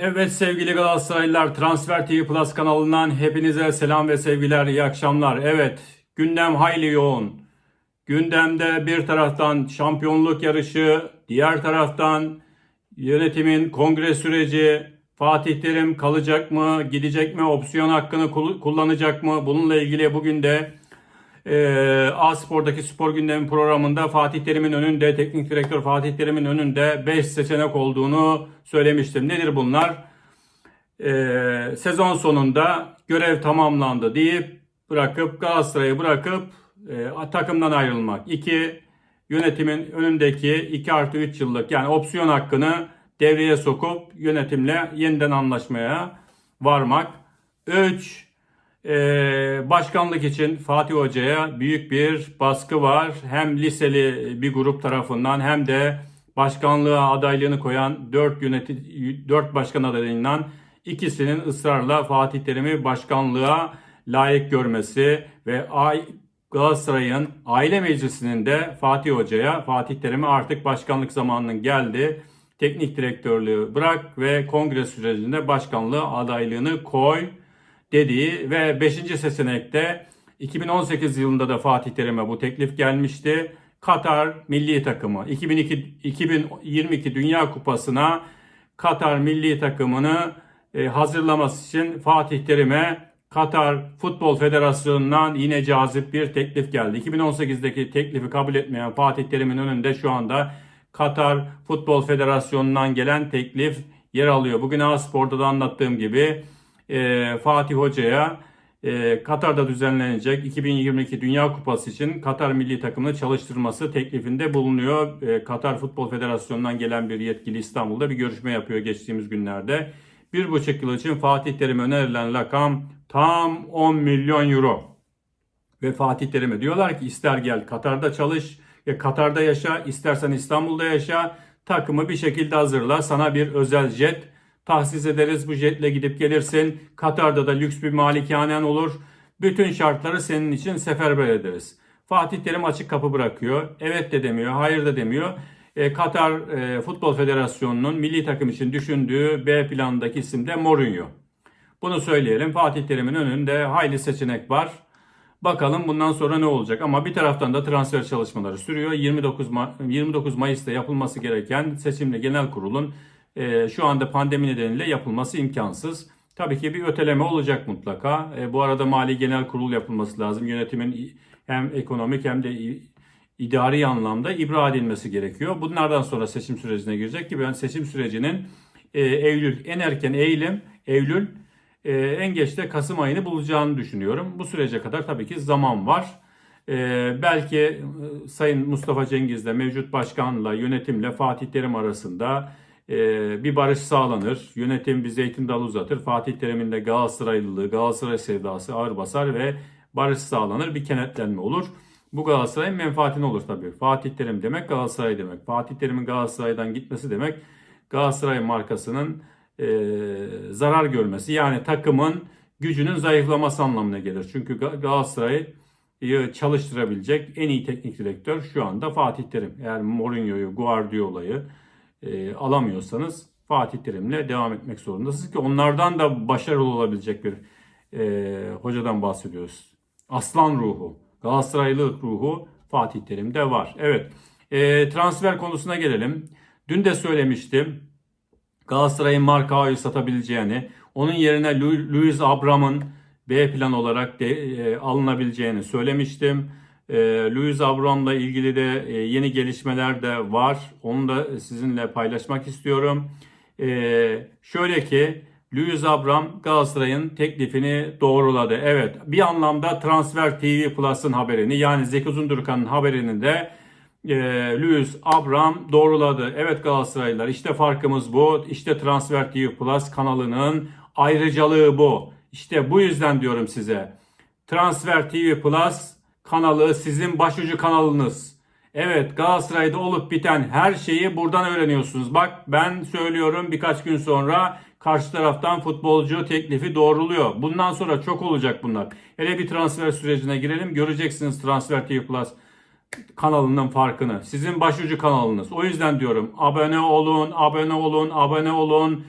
Evet sevgili Galatasaraylılar Transfer TV Plus kanalından hepinize selam ve sevgiler, iyi akşamlar. Evet gündem hayli yoğun. Gündemde bir taraftan şampiyonluk yarışı, diğer taraftan yönetimin kongre süreci, Fatih Terim kalacak mı, gidecek mi, opsiyon hakkını kul- kullanacak mı? Bununla ilgili bugün de e, A-Spor'daki spor gündemi programında Fatih Terim'in önünde, teknik direktör Fatih Terim'in önünde 5 seçenek olduğunu söylemiştim. Nedir bunlar? E, sezon sonunda görev tamamlandı deyip bırakıp Galatasaray'ı bırakıp e, takımdan ayrılmak. 2. Yönetimin önündeki 2 artı 3 yıllık yani opsiyon hakkını devreye sokup yönetimle yeniden anlaşmaya varmak. 3. Ee, başkanlık için Fatih Hoca'ya büyük bir baskı var. Hem liseli bir grup tarafından hem de başkanlığa adaylığını koyan 4 yönetici 4 başkan adayından ikisinin ısrarla Fatih Terim'i başkanlığa layık görmesi ve Ay- Galatasaray'ın aile meclisinin de Fatih Hoca'ya Fatih Terim'e artık başkanlık zamanının geldi. Teknik direktörlüğü bırak ve kongre sürecinde başkanlığı adaylığını koy dediği ve 5. seçenekte 2018 yılında da Fatih Terim'e bu teklif gelmişti. Katar milli takımı 2002 2022 Dünya Kupası'na Katar milli takımını e, hazırlaması için Fatih Terim'e Katar Futbol Federasyonu'ndan yine cazip bir teklif geldi. 2018'deki teklifi kabul etmeyen Fatih Terim'in önünde şu anda Katar Futbol Federasyonu'ndan gelen teklif yer alıyor. Bugün A-Spor'da da anlattığım gibi e, Fatih Hoca'ya e, Katar'da düzenlenecek 2022 Dünya Kupası için Katar milli takımını çalıştırması teklifinde bulunuyor. E, Katar Futbol Federasyonu'ndan gelen bir yetkili İstanbul'da bir görüşme yapıyor geçtiğimiz günlerde. Bir buçuk yıl için Fatih Terim'e önerilen rakam tam 10 milyon euro. Ve Fatih Terim'e diyorlar ki ister gel Katar'da çalış, ya Katar'da yaşa, istersen İstanbul'da yaşa, takımı bir şekilde hazırla, sana bir özel jet tahsis ederiz. Bu jetle gidip gelirsin. Katar'da da lüks bir malikanen olur. Bütün şartları senin için seferber ederiz. Fatih Terim açık kapı bırakıyor. Evet de demiyor, hayır da demiyor. E, Katar e, Futbol Federasyonu'nun milli takım için düşündüğü B planındaki isim de Mourinho. Bunu söyleyelim. Fatih Terim'in önünde hayli seçenek var. Bakalım bundan sonra ne olacak? Ama bir taraftan da transfer çalışmaları sürüyor. 29 Ma- 29 Mayıs'ta yapılması gereken seçimle genel kurulun e, şu anda pandemi nedeniyle yapılması imkansız. Tabii ki bir öteleme olacak mutlaka. E, bu arada mali genel kurul yapılması lazım. Yönetimin hem ekonomik hem de idari anlamda ibra edilmesi gerekiyor. Bunlardan sonra seçim sürecine girecek ki ben seçim sürecinin e, Eylül en erken Eylül Eylül e, en geç de Kasım ayını bulacağını düşünüyorum. Bu sürece kadar tabii ki zaman var. E, belki e, Sayın Mustafa Cengiz'le mevcut başkanla yönetimle Fatih Terim arasında e, bir barış sağlanır. Yönetim bir zeytin dalı uzatır. Fatih Terim'in de Galatasaraylılığı, Galatasaray sevdası ağır basar ve barış sağlanır. Bir kenetlenme olur. Bu Galatasaray'ın menfaatine olur tabii. Fatih Terim demek Galatasaray demek. Fatih Terim'in Galatasaray'dan gitmesi demek Galatasaray markasının e, zarar görmesi. Yani takımın gücünün zayıflaması anlamına gelir. Çünkü Ga- Galatasaray'ı çalıştırabilecek en iyi teknik direktör şu anda Fatih Terim. Eğer Mourinho'yu, Guardiola'yı e, alamıyorsanız Fatih Terim'le devam etmek zorundasınız ki onlardan da başarılı olabilecek bir e, hocadan bahsediyoruz. Aslan ruhu, Galatasaraylılık ruhu Fatih Terim'de var. Evet, e, transfer konusuna gelelim. Dün de söylemiştim. Galatasaray'ın Markao'yu satabileceğini, onun yerine Lu- Luis Abram'ın B plan olarak de, e, alınabileceğini söylemiştim. E, Luis Abram'la ilgili de e, yeni gelişmeler de var. Onu da sizinle paylaşmak istiyorum. E, şöyle ki Luis Abram Galatasaray'ın teklifini doğruladı. Evet bir anlamda Transfer TV Plus'ın haberini yani Zeki Uzundurkan'ın haberini de e, Luis Abram doğruladı. Evet Galatasaraylılar işte farkımız bu. İşte Transfer TV Plus kanalının ayrıcalığı bu. İşte bu yüzden diyorum size. Transfer TV Plus kanalı sizin başucu kanalınız. Evet Galatasaray'da olup biten her şeyi buradan öğreniyorsunuz. Bak ben söylüyorum birkaç gün sonra karşı taraftan futbolcu teklifi doğruluyor. Bundan sonra çok olacak bunlar. Hele bir transfer sürecine girelim göreceksiniz Transfer TV Plus kanalının farkını. Sizin başucu kanalınız. O yüzden diyorum abone olun, abone olun, abone olun.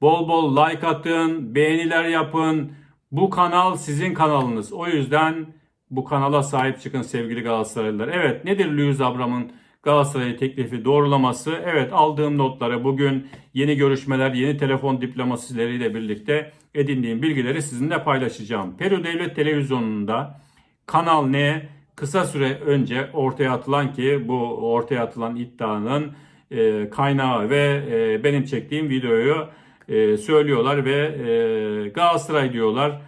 Bol bol like atın, beğeniler yapın. Bu kanal sizin kanalınız. O yüzden bu kanala sahip çıkın sevgili Galatasaraylılar. Evet nedir Luis Abram'ın Galatasaray teklifi doğrulaması? Evet aldığım notları bugün yeni görüşmeler, yeni telefon diplomasileriyle birlikte edindiğim bilgileri sizinle paylaşacağım. Peru Devlet Televizyonu'nda Kanal N kısa süre önce ortaya atılan ki bu ortaya atılan iddianın e, kaynağı ve e, benim çektiğim videoyu e, söylüyorlar ve e, Galatasaray diyorlar.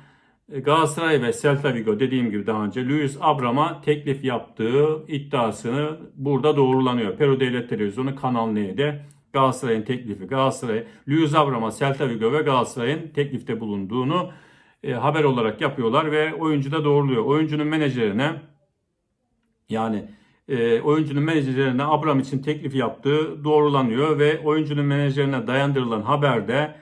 E, Galatasaray ve Celta Vigo dediğim gibi daha önce Luis Abram'a teklif yaptığı iddiasını burada doğrulanıyor. Peru Devlet Televizyonu Kanal N'de Galatasaray'ın teklifi Galatasaray, Luis Abram'a Celta Vigo ve Galatasaray'ın teklifte bulunduğunu e, haber olarak yapıyorlar ve oyuncu da doğruluyor. Oyuncunun menajerine yani e, oyuncunun menajerine Abram için teklif yaptığı doğrulanıyor ve oyuncunun menajerine dayandırılan haberde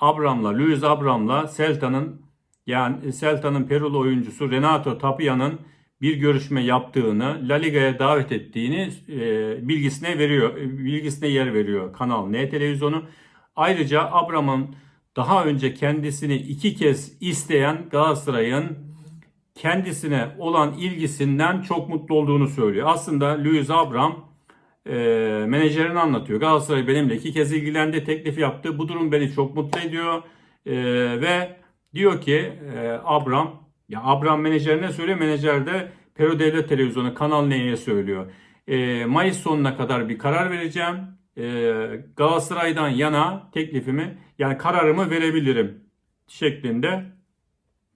Abram'la, Luis Abram'la Celta'nın yani Celta'nın Perulu oyuncusu Renato Tapia'nın bir görüşme yaptığını, La Liga'ya davet ettiğini e, bilgisine veriyor, bilgisine yer veriyor Kanal N televizyonu. Ayrıca Abram'ın daha önce kendisini iki kez isteyen Galatasaray'ın kendisine olan ilgisinden çok mutlu olduğunu söylüyor. Aslında Luis Abram e, menajerini anlatıyor. Galatasaray benimle iki kez ilgilendi, teklif yaptı. Bu durum beni çok mutlu ediyor. E, ve diyor ki e, Abram, ya Abram menajerine söylüyor, menajer de Peru Devlet Televizyonu Kanal N'ye söylüyor. E, Mayıs sonuna kadar bir karar vereceğim. E, Galatasaray'dan yana teklifimi, yani kararımı verebilirim şeklinde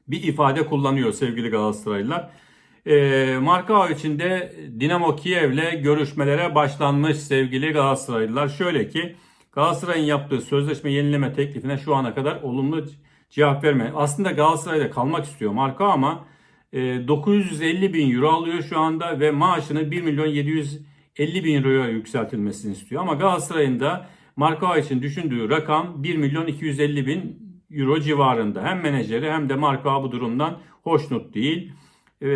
bir ifade kullanıyor sevgili Galatasaraylılar. E, Marka için de Dinamo Kiev'le görüşmelere başlanmış sevgili Galatasaraylılar. Şöyle ki Galatasaray'ın yaptığı sözleşme yenileme teklifine şu ana kadar olumlu cevap verme. Aslında Galatasaray'da kalmak istiyor Marka ama e, 950 bin euro alıyor şu anda ve maaşını 1 milyon 750 bin euroya yükseltilmesini istiyor. Ama Galatasaray'ın da Marka için düşündüğü rakam 1 milyon 250 bin euro civarında. Hem menajeri hem de marka bu durumdan hoşnut değil. Ee,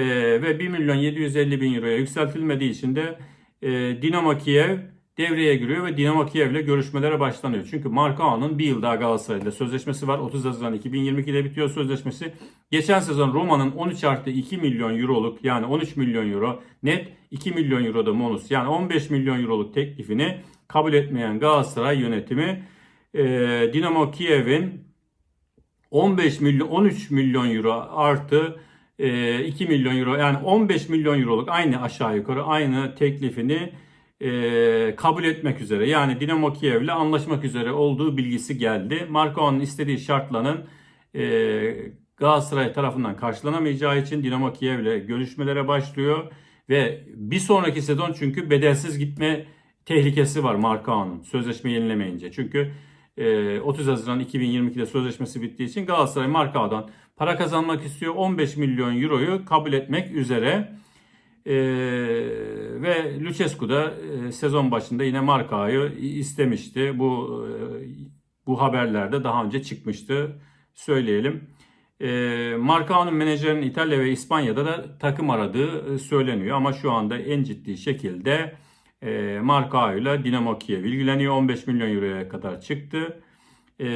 ve 1 milyon 750 bin euroya yükseltilmediği için de e, Dinamo Kiev devreye giriyor ve Dinamo Kiev ile görüşmelere başlanıyor. Çünkü Markao'nun bir yıl daha Galatasaray'la sözleşmesi var. 30 Haziran 2022'de bitiyor sözleşmesi. Geçen sezon Roma'nın 13 artı 2 milyon euroluk yani 13 milyon euro net 2 milyon euro da bonus yani 15 milyon euroluk teklifini kabul etmeyen Galatasaray yönetimi e, Dinamo Kiev'in 15 milyon 13 milyon euro artı e, 2 milyon euro yani 15 milyon euroluk aynı aşağı yukarı aynı teklifini e, kabul etmek üzere yani Dinamo Kiev ile anlaşmak üzere olduğu bilgisi geldi. Marko'nun istediği şartların e, Galatasaray tarafından karşılanamayacağı için Dinamo Kiev ile görüşmelere başlıyor ve bir sonraki sezon çünkü bedelsiz gitme tehlikesi var Marko'nun sözleşme yenilemeyince. Çünkü 30 Haziran 2022'de sözleşmesi bittiği için Galatasaray Markao'dan para kazanmak istiyor. 15 milyon euroyu kabul etmek üzere. Ee, ve Lucescu da e, sezon başında yine Markao'yu istemişti. Bu e, bu haberlerde daha önce çıkmıştı. Söyleyelim. E, Markao'nun menajerinin İtalya ve İspanya'da da takım aradığı söyleniyor. Ama şu anda en ciddi şekilde e, Marka ile Dinamo Kiev ilgileniyor. 15 milyon euroya kadar çıktı. E,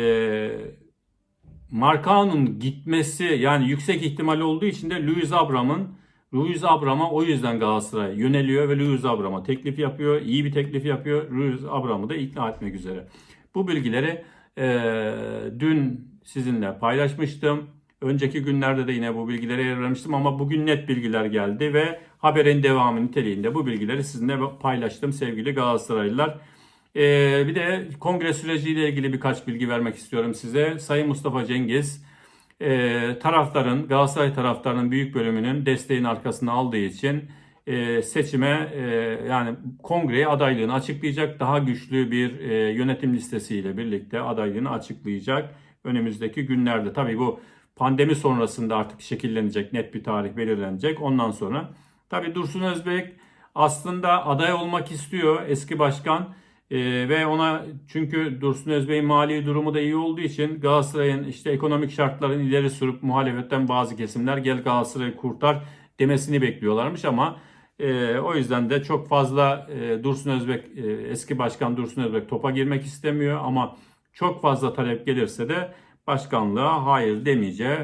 Markao'nun gitmesi yani yüksek ihtimal olduğu için de Luis Abram'ın Luis Abram'a o yüzden Galatasaray yöneliyor ve Luis Abram'a teklif yapıyor. İyi bir teklif yapıyor. Luis Abram'ı da ikna etmek üzere. Bu bilgileri e, dün sizinle paylaşmıştım. Önceki günlerde de yine bu bilgileri yer vermiştim ama bugün net bilgiler geldi ve haberin devamı niteliğinde bu bilgileri sizinle paylaştım sevgili Galatasaraylılar. Ee, bir de kongre süreciyle ilgili birkaç bilgi vermek istiyorum size. Sayın Mustafa Cengiz e, taraftarın, Galatasaray taraftarının büyük bölümünün desteğin arkasına aldığı için e, seçime e, yani kongreye adaylığını açıklayacak. Daha güçlü bir e, yönetim listesiyle birlikte adaylığını açıklayacak önümüzdeki günlerde. Tabii bu pandemi sonrasında artık şekillenecek, net bir tarih belirlenecek. Ondan sonra tabii Dursun Özbek aslında aday olmak istiyor eski başkan. Ee, ve ona çünkü Dursun Özbey'in mali durumu da iyi olduğu için Galatasaray'ın işte ekonomik şartların ileri sürüp muhalefetten bazı kesimler gel Galatasaray'ı kurtar demesini bekliyorlarmış ama e, o yüzden de çok fazla e, Dursun Özbek e, eski başkan Dursun Özbek topa girmek istemiyor ama Çok fazla talep gelirse de başkanlığa hayır demeyeceği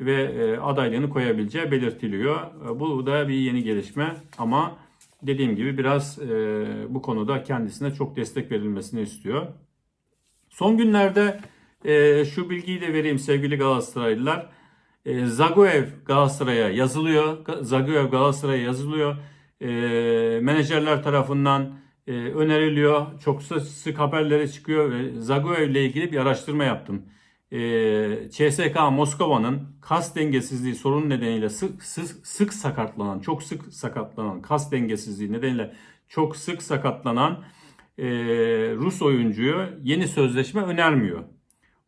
ve e, adaylığını koyabileceği belirtiliyor. E, Bu da bir yeni gelişme ama dediğim gibi biraz e, bu konuda kendisine çok destek verilmesini istiyor. Son günlerde e, şu bilgiyi de vereyim sevgili Galatasaraylılar. E, Zagoev Galatasaray'a yazılıyor. Zagoev Galatasaray'a yazılıyor. E, menajerler tarafından e, öneriliyor. Çok sık, haberleri çıkıyor Zagoev ile ilgili bir araştırma yaptım. CSK Moskova'nın kas dengesizliği sorunu nedeniyle sık, sık, sık sakatlanan, çok sık sakatlanan, kas dengesizliği nedeniyle çok sık sakatlanan e, Rus oyuncuyu yeni sözleşme önermiyor.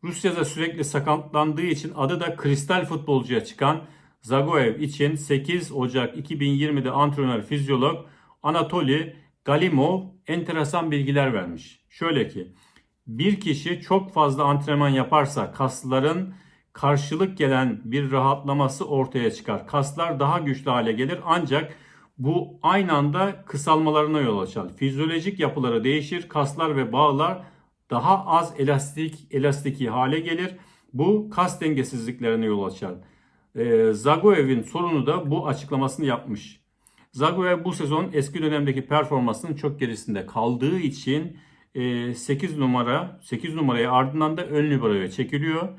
Rusya'da sürekli sakatlandığı için adı da kristal futbolcuya çıkan Zagoev için 8 Ocak 2020'de antrenör fizyolog Anatoly Galimov enteresan bilgiler vermiş. Şöyle ki bir kişi çok fazla antrenman yaparsa kasların karşılık gelen bir rahatlaması ortaya çıkar. Kaslar daha güçlü hale gelir ancak bu aynı anda kısalmalarına yol açar. Fizyolojik yapıları değişir, kaslar ve bağlar daha az elastik elastiki hale gelir. Bu kas dengesizliklerine yol açar. Ee, Zagoev'in sorunu da bu açıklamasını yapmış. Zagoev bu sezon eski dönemdeki performansının çok gerisinde kaldığı için e, 8 numara 8 numarayı ardından da ön liberoya çekiliyor.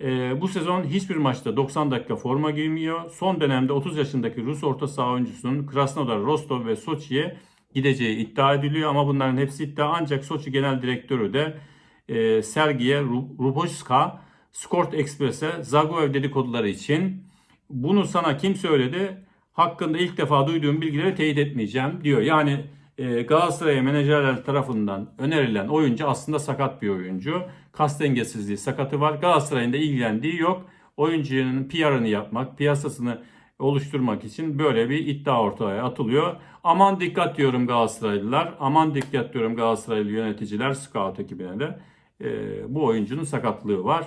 E, bu sezon hiçbir maçta 90 dakika forma giymiyor. Son dönemde 30 yaşındaki Rus orta saha oyuncusunun Krasnodar, Rostov ve Soçi'ye gideceği iddia ediliyor ama bunların hepsi iddia ancak Soçi Genel Direktörü de e, Sergiye Ruboska Skort Express'e Zagoev dedikoduları için bunu sana kim söyledi? Hakkında ilk defa duyduğum bilgileri teyit etmeyeceğim diyor. Yani e, Galatasaray menajerler tarafından önerilen oyuncu aslında sakat bir oyuncu. Kas dengesizliği sakatı var. Galatasaray'ın da ilgilendiği yok. Oyuncunun PR'ını yapmak, piyasasını oluşturmak için böyle bir iddia ortaya atılıyor. Aman dikkat diyorum Galatasaraylılar. Aman dikkat diyorum Galatasaraylı yöneticiler, scout ekibine de. E, bu oyuncunun sakatlığı var.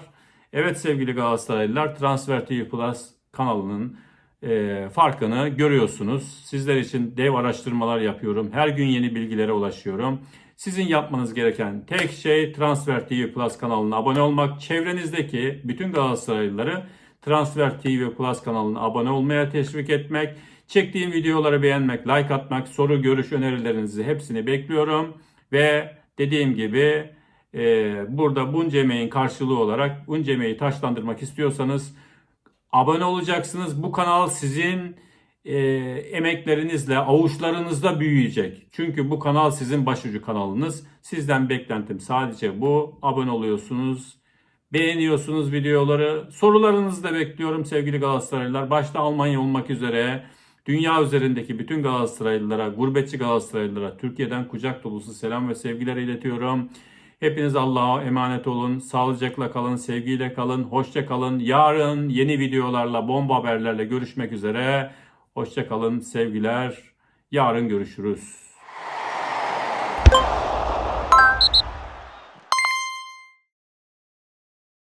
Evet sevgili Galatasaraylılar Transfer TV Plus kanalının e, farkını görüyorsunuz. Sizler için dev araştırmalar yapıyorum. Her gün yeni bilgilere ulaşıyorum. Sizin yapmanız gereken tek şey Transfer TV Plus kanalına abone olmak. Çevrenizdeki bütün Galatasaraylıları Transfer TV Plus kanalına abone olmaya teşvik etmek. Çektiğim videoları beğenmek, like atmak, soru, görüş, önerilerinizi hepsini bekliyorum. Ve dediğim gibi e, burada bunca emeğin karşılığı olarak bunca emeği taşlandırmak istiyorsanız abone olacaksınız. Bu kanal sizin e, emeklerinizle, avuçlarınızda büyüyecek. Çünkü bu kanal sizin başucu kanalınız. Sizden beklentim sadece bu. Abone oluyorsunuz, beğeniyorsunuz videoları. Sorularınızı da bekliyorum sevgili Galatasaraylılar. Başta Almanya olmak üzere dünya üzerindeki bütün Galatasaraylılara, gurbetçi Galatasaraylılara Türkiye'den kucak dolusu selam ve sevgiler iletiyorum. Hepiniz Allah'a emanet olun. Sağlıcakla kalın, sevgiyle kalın, hoşça kalın. Yarın yeni videolarla, bomba haberlerle görüşmek üzere. Hoşça kalın, sevgiler. Yarın görüşürüz.